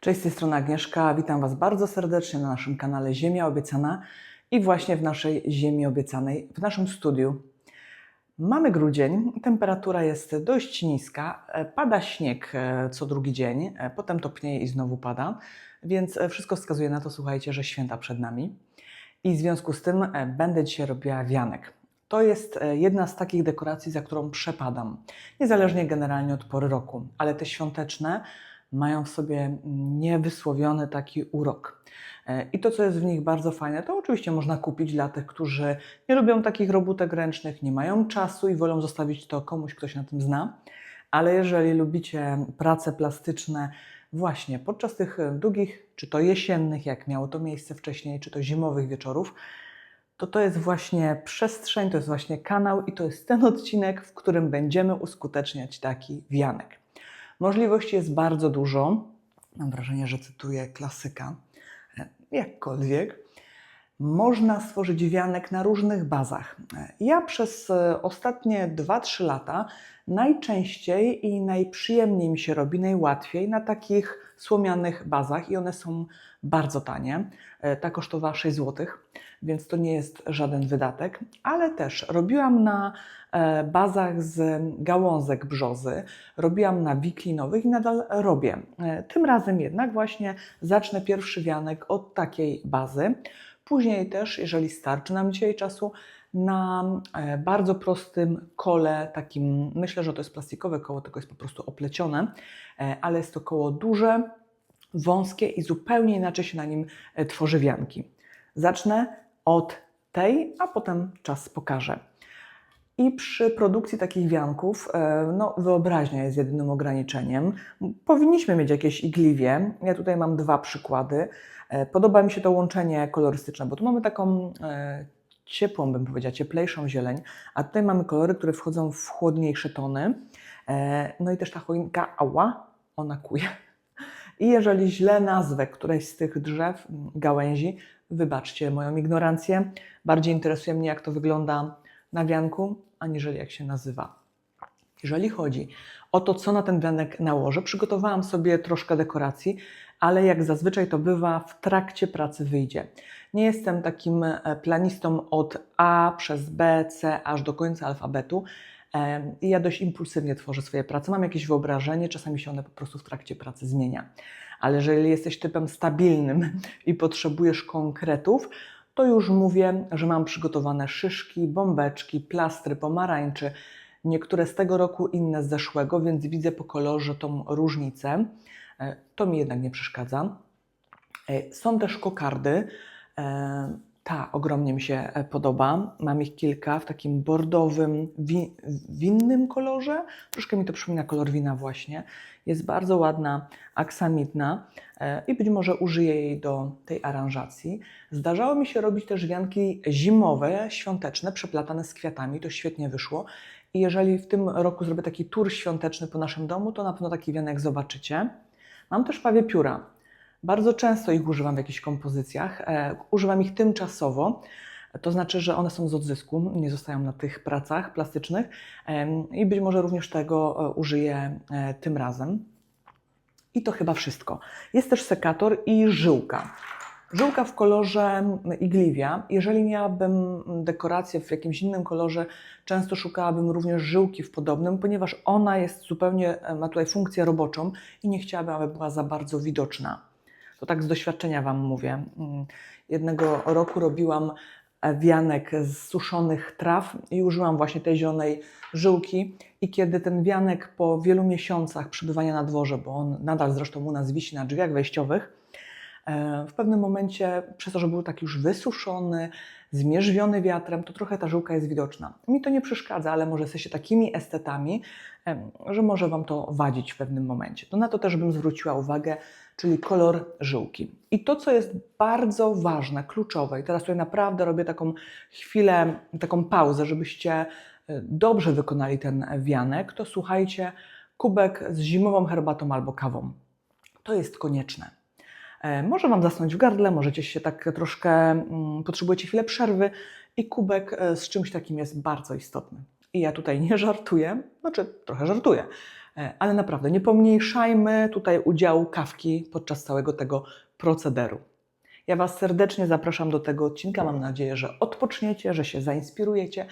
Cześć, z tej strony Agnieszka. Witam Was bardzo serdecznie na naszym kanale Ziemia Obiecana i właśnie w naszej Ziemi Obiecanej, w naszym studiu. Mamy grudzień, temperatura jest dość niska, e, pada śnieg e, co drugi dzień, e, potem topnieje i znowu pada, więc wszystko wskazuje na to, słuchajcie, że święta przed nami. I w związku z tym będę dzisiaj robiła wianek. To jest jedna z takich dekoracji, za którą przepadam, niezależnie generalnie od pory roku, ale te świąteczne mają w sobie niewysłowiony taki urok. E, I to, co jest w nich bardzo fajne, to oczywiście można kupić dla tych, którzy nie lubią takich robótek ręcznych, nie mają czasu i wolą zostawić to komuś, kto się na tym zna. Ale jeżeli lubicie prace plastyczne, właśnie podczas tych e, długich, czy to jesiennych, jak miało to miejsce wcześniej, czy to zimowych wieczorów, to to jest właśnie przestrzeń, to jest właśnie kanał i to jest ten odcinek, w którym będziemy uskuteczniać taki wianek. Możliwości jest bardzo dużo. Mam wrażenie, że cytuję klasyka. E, Jakkolwiek. Można stworzyć wianek na różnych bazach. Ja przez e, ostatnie 2-3 lata najczęściej i najprzyjemniej mi się robi, najłatwiej na takich słomianych bazach i one są bardzo tanie. E, Ta kosztowała 6 zł, więc to nie jest żaden wydatek, ale też robiłam na e, bazach z gałązek brzozy, robiłam na wiklinowych i nadal robię. Tym razem jednak właśnie zacznę pierwszy wianek od takiej bazy. Później też, jeżeli starczy nam dzisiaj czasu, na e, bardzo prostym kole, takim, myślę, że to jest plastikowe koło, tylko jest po prostu oplecione, e, ale jest to koło duże, wąskie i zupełnie inaczej się na nim e, tworzy wianki. Zacznę od tej, a potem czas pokaże. I przy produkcji takich wianków, no, wyobraźnia jest jedynym ograniczeniem. Powinniśmy mieć jakieś igliwie. Ja tutaj mam dwa przykłady. E, Podoba mi się to łączenie kolorystyczne, bo tu mamy taką e, ciepłą, bym powiedziała, cieplejszą zieleń, a tutaj mamy kolory, które wchodzą w chłodniejsze tony. E, No i też ta choinka, ała, ona kuje. I jeżeli źle nazwę któreś z tych drzew, gałęzi, wybaczcie moją ignorancję, bardziej interesuje mnie, jak to wygląda na wianku, aniżeli jak się nazywa. Jeżeli chodzi o to, co na ten wianek nałożę, przygotowałam sobie troszkę dekoracji, ale jak zazwyczaj to bywa, w trakcie pracy wyjdzie. Nie jestem takim e, planistą od A przez B, C aż do końca alfabetu. I ja dość impulsywnie tworzę swoje prace. Mam jakieś wyobrażenie, czasami się one po prostu w trakcie pracy zmienia. Ale jeżeli jesteś typem stabilnym i potrzebujesz konkretów, to już mówię, że mam przygotowane szyszki, bombeczki, plastry pomarańczy, niektóre z tego roku, inne z zeszłego, więc widzę po kolorze tą różnicę. E, To mi jednak nie przeszkadza. E, Są też kokardy. E, Ta ogromnie mi się podoba. Mam ich kilka w takim bordowym, wi- winnym kolorze. Troszkę mi to przypomina kolor wina właśnie. Jest bardzo ładna, aksamitna i być może użyję jej do tej aranżacji. Zdarzało mi się robić też wianki zimowe, świąteczne, przeplatane z kwiatami. To świetnie wyszło. I jeżeli w tym roku zrobię taki tur świąteczny po naszym domu, to na pewno taki wianek zobaczycie. Mam też pawie pióra. Bardzo często ich używam w jakichś kompozycjach. E, używam ich tymczasowo. To znaczy, że one są z odzysku, nie zostają na tych pracach plastycznych i być może również tego e, użyję e, tym razem. I to chyba wszystko. Jest też sekator i żyłka. Żyłka w kolorze igliwia. Jeżeli miałabym dekorację w jakimś innym kolorze, często szukałabym również żyłki w podobnym, ponieważ ona jest zupełnie, e, ma tutaj funkcję roboczą i nie chciałabym, aby była za bardzo widoczna. To tak z doświadczenia Wam mówię. Mm, Jednego roku robiłam wianek z suszonych traw i użyłam właśnie tej zielonej żyłki. I kiedy ten wianek po wielu miesiącach przebywania na dworze, bo on nadal zresztą u nas wisi na drzwiach wejściowych, w pewnym momencie, przez to, że był tak już wysuszony, zmierzwiony wiatrem, to trochę ta żyłka jest widoczna. Mi to nie przeszkadza, ale może jesteście takimi estetami, że może Wam to wadzić w pewnym momencie. To na to też bym zwróciła uwagę, czyli kolor żyłki. I to, co jest bardzo ważne, kluczowe, i teraz tutaj naprawdę robię taką chwilę, taką pauzę, żebyście e, dobrze wykonali ten wianek, to słuchajcie, kubek z zimową herbatą albo kawą. To jest konieczne. E, Może Wam zasnąć w gardle, możecie się tak troszkę, mm, potrzebujecie chwilę przerwy i kubek e, z czymś takim jest bardzo istotny. I ja tutaj nie żartuję, znaczy trochę żartuję. E, Ale naprawdę nie pomniejszajmy tutaj udziału kawki podczas całego tego procederu. Ja Was serdecznie zapraszam do tego odcinka. Mam nadzieję, że odpoczniecie, że się zainspirujecie,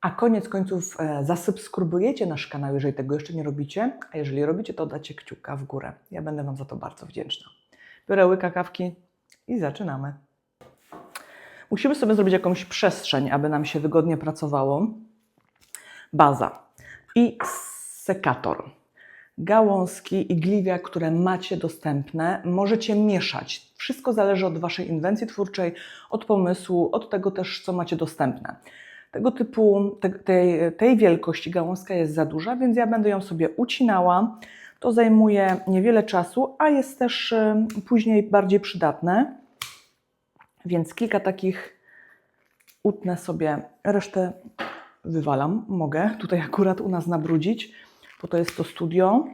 a koniec końców zasubskrybujecie nasz kanał, jeżeli tego jeszcze nie robicie. A jeżeli robicie, to dacie kciuka w górę. Ja będę Wam za to bardzo wdzięczna. Biorę łyka kawki i zaczynamy. Musimy sobie zrobić jakąś przestrzeń, aby nam się wygodnie pracowało. Baza i sekator. Gałązki, igliwia, które macie dostępne, możecie mieszać. Wszystko zależy od Waszej inwencji twórczej, od pomysłu, od tego też, co macie dostępne. Tego typu, te, tej, tej wielkości gałązka jest za duża, więc ja będę ją sobie ucinała. To zajmuje niewiele czasu, a jest też y, później bardziej przydatne. Więc kilka takich utnę sobie, resztę wywalam, mogę tutaj akurat u nas nabrudzić, bo to jest to studio.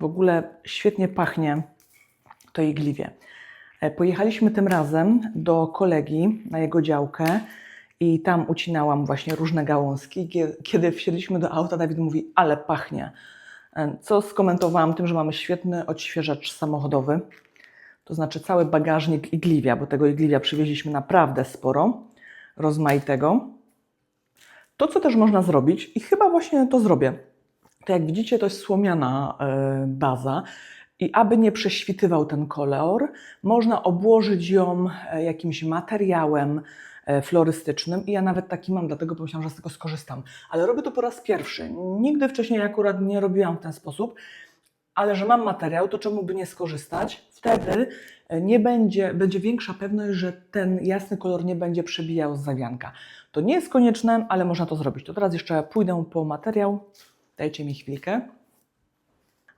W ogóle świetnie pachnie to igliwie. E, Pojechaliśmy tym razem do kolegi na jego działkę i tam ucinałam właśnie różne gałązki. Kie- Kiedy wsiedliśmy do auta, Dawid mówi, ale pachnie. E, Co skomentowałam tym, że mamy świetny odświeżacz samochodowy. To znaczy cały bagażnik igliwia, bo tego igliwia przywieźliśmy naprawdę sporo, rozmaitego. To, co też można zrobić, i chyba właśnie to zrobię, to jak widzicie, to jest słomiana e, baza. I aby nie prześwitywał ten kolor, można obłożyć ją e, jakimś materiałem florystycznym. I ja nawet taki mam, dlatego pomyślałam, że z tego skorzystam. Ale robię to po raz pierwszy. Nigdy wcześniej akurat nie robiłam w ten sposób, ale że mam materiał, to czemu by nie skorzystać? Wtedy e, nie będzie, będzie większa pewność, że ten jasny kolor nie będzie przebijał z zawianka. To nie jest konieczne, ale można to zrobić. To teraz jeszcze pójdę po materiał. Dajcie mi chwilkę.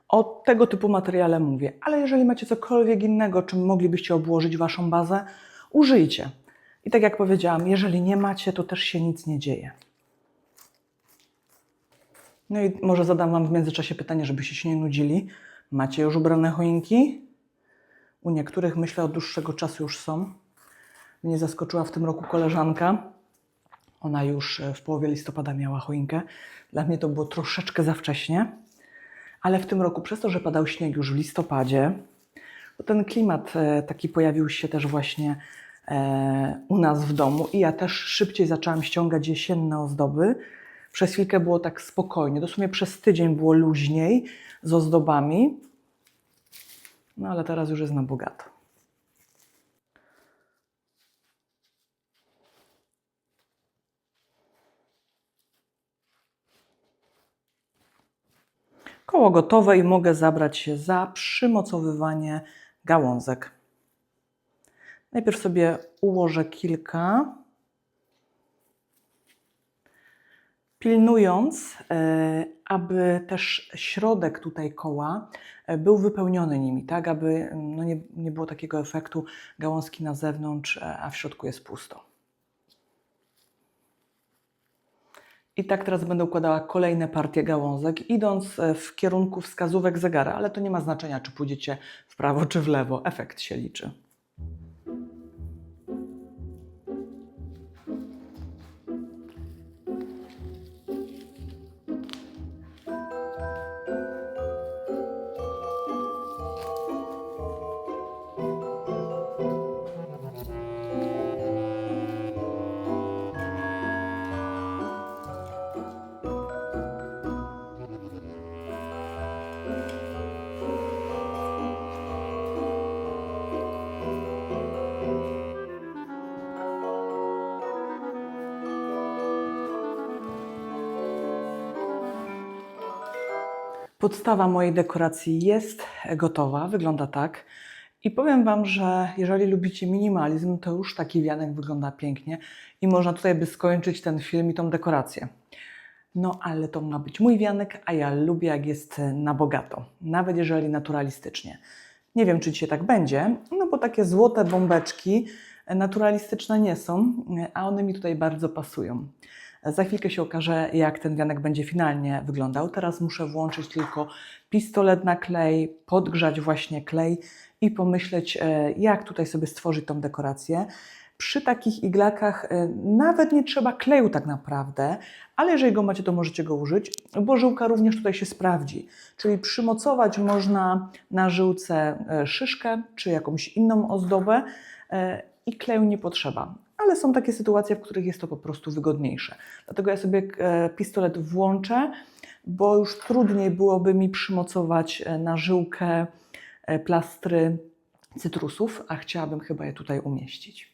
O tego typu materiale mówię, ale jeżeli macie cokolwiek innego, czym moglibyście obłożyć Waszą bazę, użyjcie. I tak jak powiedziałam, jeżeli nie macie, to też się nic nie dzieje. No i może zadam Wam w międzyczasie pytanie, żebyście się nie nudzili. Macie już ubrane choinki? U niektórych myślę od dłuższego czasu już są. Mnie zaskoczyła w tym roku koleżanka. Ona już e, w połowie listopada miała choinkę. Dla mnie to było troszeczkę za wcześnie. Ale w tym roku, przez to, że padał śnieg już w listopadzie, to ten klimat e, taki pojawił się też właśnie u nas w domu i ja też szybciej zaczęłam ściągać jesienne ozdoby. Przez chwilkę było tak spokojnie, dosłownie przez tydzień było luźniej z ozdobami, no ale teraz już jest na bogato. Koło gotowe i mogę zabrać się za przymocowywanie gałązek. Najpierw sobie ułożę kilka, pilnując, e, aby też środek tutaj koła e, był wypełniony nimi, tak, aby mm, no nie, nie było takiego efektu gałązki na zewnątrz, e, a w środku jest pusto. I tak teraz będę układała kolejne partie gałązek, idąc w kierunku wskazówek zegara, ale to nie ma znaczenia, czy pójdziecie w prawo czy w lewo, efekt się liczy. Podstawa mojej dekoracji jest gotowa, wygląda tak. I powiem Wam, że jeżeli lubicie minimalizm, to już taki wianek wygląda pięknie i można tutaj by skończyć ten film i tą dekorację. No ale to ma być mój wianek, a ja lubię jak jest na bogato, nawet jeżeli naturalistycznie. Nie wiem, czy dzisiaj tak będzie, no bo takie złote bombeczki naturalistyczne nie są, a one mi tutaj bardzo pasują. Za chwilkę się okaże, jak ten wianek będzie finalnie wyglądał. Teraz muszę włączyć tylko pistolet na klej, podgrzać właśnie klej i pomyśleć, e, jak tutaj sobie stworzyć tą dekorację. Przy takich iglakach e, nawet nie trzeba kleju tak naprawdę, ale jeżeli go macie, to możecie go użyć, bo żyłka również tutaj się sprawdzi. Czyli przymocować można na żyłce e, szyszkę czy jakąś inną ozdobę i kleju nie potrzeba. Ale są takie sytuacje, w których jest to po prostu wygodniejsze. Dlatego ja sobie e, pistolet włączę, bo już trudniej byłoby mi przymocować e, na żyłkę e, plastry cytrusów, a chciałabym chyba je tutaj umieścić.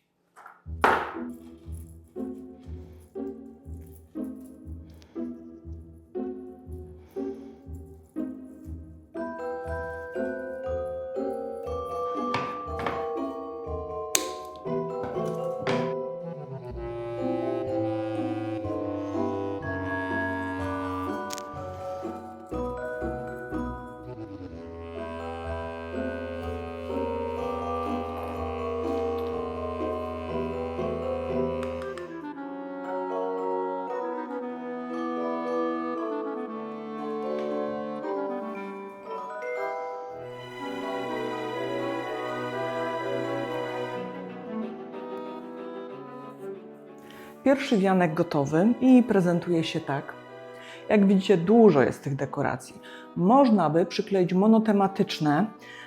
Pierwszy wianek gotowy i prezentuje się tak. Jak widzicie, dużo jest tych dekoracji. Można by przykleić monotematyczne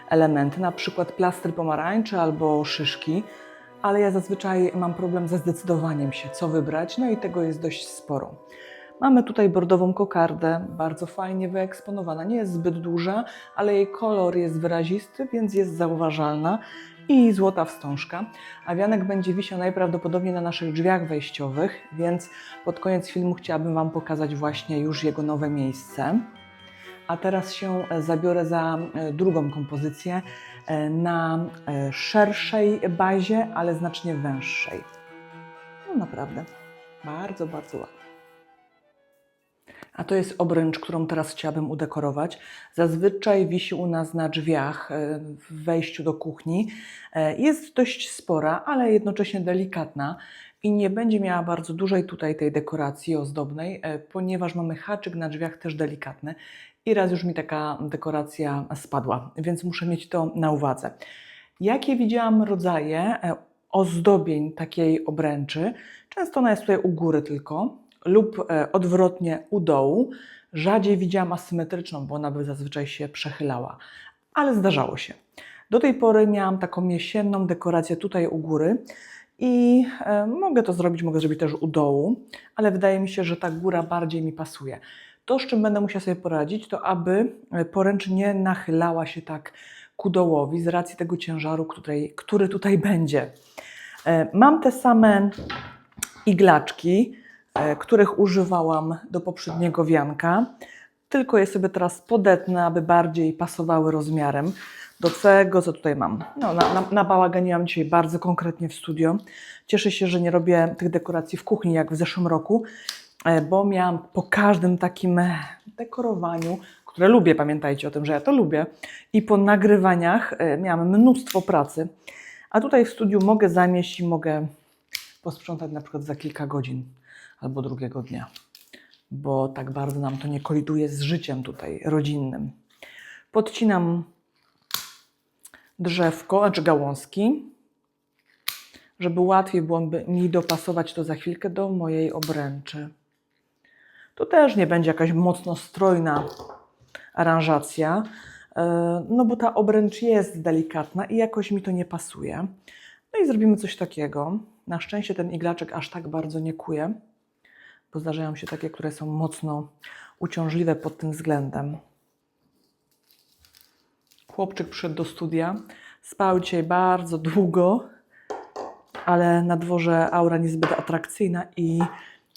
elementy, na przykład plastry pomarańczy albo szyszki, ale ja zazwyczaj mam problem ze zdecydowaniem się, co wybrać, no i tego jest dość sporo. Mamy tutaj bordową kokardę, bardzo fajnie wyeksponowana. Nie jest zbyt duża, ale jej kolor jest wyrazisty, więc jest zauważalna. I złota wstążka. A wianek będzie wisiał najprawdopodobniej na naszych drzwiach wejściowych, więc pod koniec filmu chciałabym Wam pokazać właśnie już jego nowe miejsce. A teraz się e, zabiorę za e, drugą kompozycję e, na szerszej bazie, ale znacznie węższej. No naprawdę, bardzo, bardzo ładnie. A to jest obręcz, którą teraz chciałabym udekorować. Zazwyczaj wisi u nas na drzwiach e, w wejściu do kuchni. E, Jest dość spora, ale jednocześnie delikatna i nie będzie miała bardzo dużej tutaj tej dekoracji ozdobnej, e, ponieważ mamy haczyk na drzwiach też delikatny i raz już mi taka dekoracja spadła, więc muszę mieć to na uwadze. Jakie widziałam rodzaje ozdobień takiej obręczy? Często ona jest tutaj u góry tylko lub e, odwrotnie u dołu. Rzadziej widziałam asymetryczną, bo ona by zazwyczaj się przechylała, ale zdarzało się. Do tej pory miałam taką jesienną dekorację tutaj u góry i e, mogę to zrobić, mogę zrobić też u dołu, ale wydaje mi się, że ta góra bardziej mi pasuje. To, z czym będę musiała sobie poradzić, to aby e, poręcz nie nachylała się tak ku dołowi z racji tego ciężaru, który, który tutaj będzie. Mam te same iglaczki, których używałam do poprzedniego wianka, tylko je sobie teraz podetnę, aby bardziej pasowały rozmiarem do tego, co tutaj mam. No, na, na, nabałaganiłam dzisiaj bardzo konkretnie w studio. Cieszę się, że nie robię tych dekoracji w kuchni jak w zeszłym roku, e, bo miałam po każdym takim e, dekorowaniu, które lubię, pamiętajcie o tym, że ja to lubię, i po nagrywaniach e, miałam mnóstwo pracy. A tutaj w studiu mogę zamieść i mogę posprzątać na przykład za kilka godzin albo drugiego dnia, bo tak bardzo nam to nie koliduje z życiem tutaj rodzinnym. Podcinam drzewko, znaczy gałązki, żeby łatwiej było mi dopasować to za chwilkę do mojej obręczy. To też nie będzie jakaś mocno strojna aranżacja, e, no bo ta obręcz jest delikatna i jakoś mi to nie pasuje. No i zrobimy coś takiego. Na szczęście ten iglaczek aż tak bardzo nie kuje, bo zdarzają się takie, które są mocno uciążliwe pod tym względem. Chłopczyk przyszedł do studia, spał dzisiaj bardzo długo, ale na dworze aura niezbyt atrakcyjna i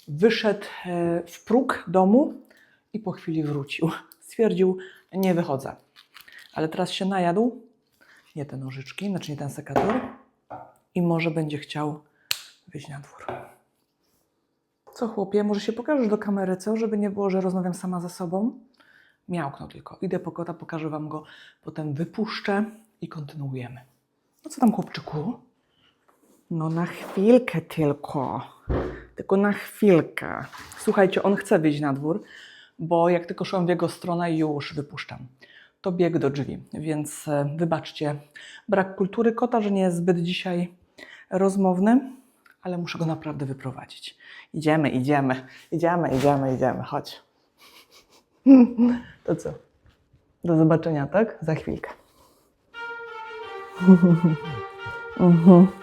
wyszedł e, w próg domu i po chwili wrócił. Stwierdził, nie wychodzę. Ale teraz się najadł, nie te nożyczki, znaczy nie ten sekator i może będzie chciał wyjść na dwór. Co chłopie, może się pokażesz do kamery, co? Żeby nie było, że rozmawiam sama ze sobą. Miałknął tylko. Idę po kota, pokażę Wam go, potem wypuszczę i kontynuujemy. No co tam, chłopczyku? No na chwilkę tylko. Tylko na chwilkę. Słuchajcie, on chce wyjść na dwór, bo jak tylko szłam w jego stronę, już wypuszczam. To bieg do drzwi, więc e, wybaczcie brak kultury kota, że nie jest zbyt dzisiaj rozmowny, ale muszę go naprawdę wyprowadzić. Idziemy, idziemy, idziemy, idziemy, idziemy, chodź. To co? Do zobaczenia, tak? Za chwilkę. Mhm.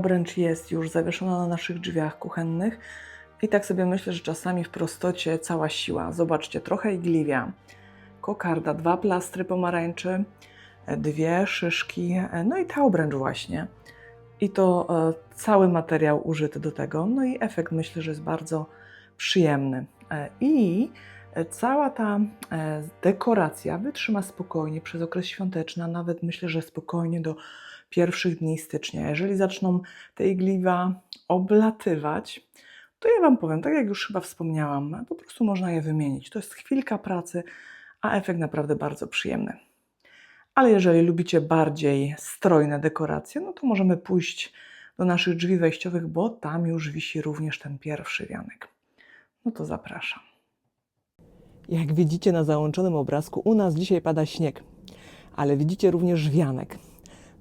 Obręcz jest już zawieszona na naszych drzwiach kuchennych i tak sobie myślę, że czasami w prostocie cała siła. Zobaczcie, trochę igliwia, kokarda, dwa plastry pomarańczy, dwie szyszki, no i ta obręcz właśnie. I to e, cały materiał użyty do tego. No i efekt myślę, że jest bardzo przyjemny. E, I e, cała ta dekoracja wytrzyma spokojnie przez okres świąteczny, a nawet myślę, że spokojnie do pierwszych dni stycznia. Jeżeli zaczną te igliwa oblatywać, to ja Wam powiem, tak jak już chyba wspomniałam, po prostu można je wymienić. To jest chwilka pracy, a efekt naprawdę bardzo przyjemny. Ale jeżeli lubicie bardziej strojne dekoracje, no to możemy pójść do naszych drzwi wejściowych, bo tam już wisi również ten pierwszy wianek. No to zapraszam. Jak widzicie na załączonym obrazku, u nas dzisiaj pada śnieg, ale widzicie również wianek.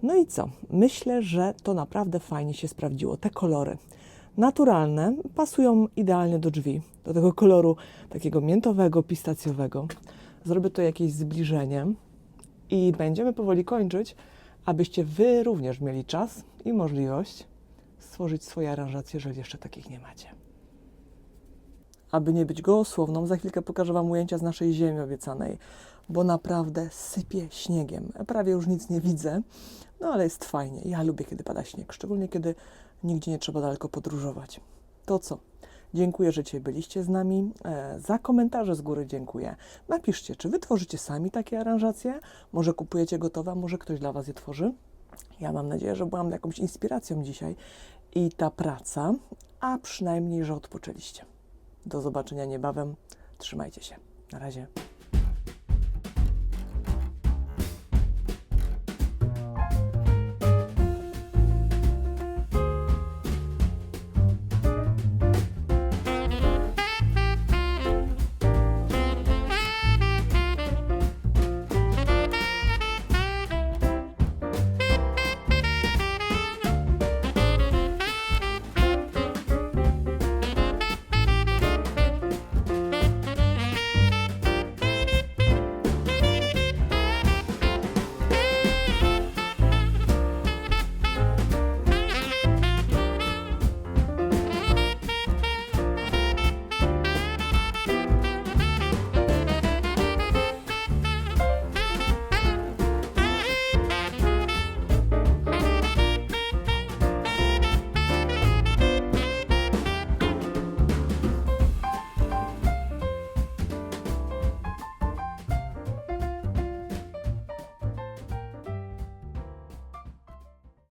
No i co? Myślę, że to naprawdę fajnie się sprawdziło. Te kolory naturalne pasują idealnie do drzwi, do tego koloru takiego miętowego, pistacjowego. Zrobię to jakieś zbliżenie i będziemy powoli kończyć, abyście Wy również mieli czas i możliwość stworzyć swoje aranżacje, jeżeli jeszcze takich nie macie. Aby nie być gołosłowną, za chwilkę pokażę Wam ujęcia z naszej ziemi obiecanej, bo naprawdę sypie śniegiem. Prawie już nic nie widzę, no ale jest fajnie. Ja lubię, kiedy pada śnieg, szczególnie kiedy nigdzie nie trzeba daleko podróżować. To co? Dziękuję, że dzisiaj byliście z nami. E, za komentarze z góry dziękuję. Napiszcie, czy wy tworzycie sami takie aranżacje? Może kupujecie gotowe, może ktoś dla Was je tworzy? Ja mam nadzieję, że byłam jakąś inspiracją dzisiaj i ta praca, a przynajmniej, że odpoczęliście. Do zobaczenia niebawem. Trzymajcie się. Na razie.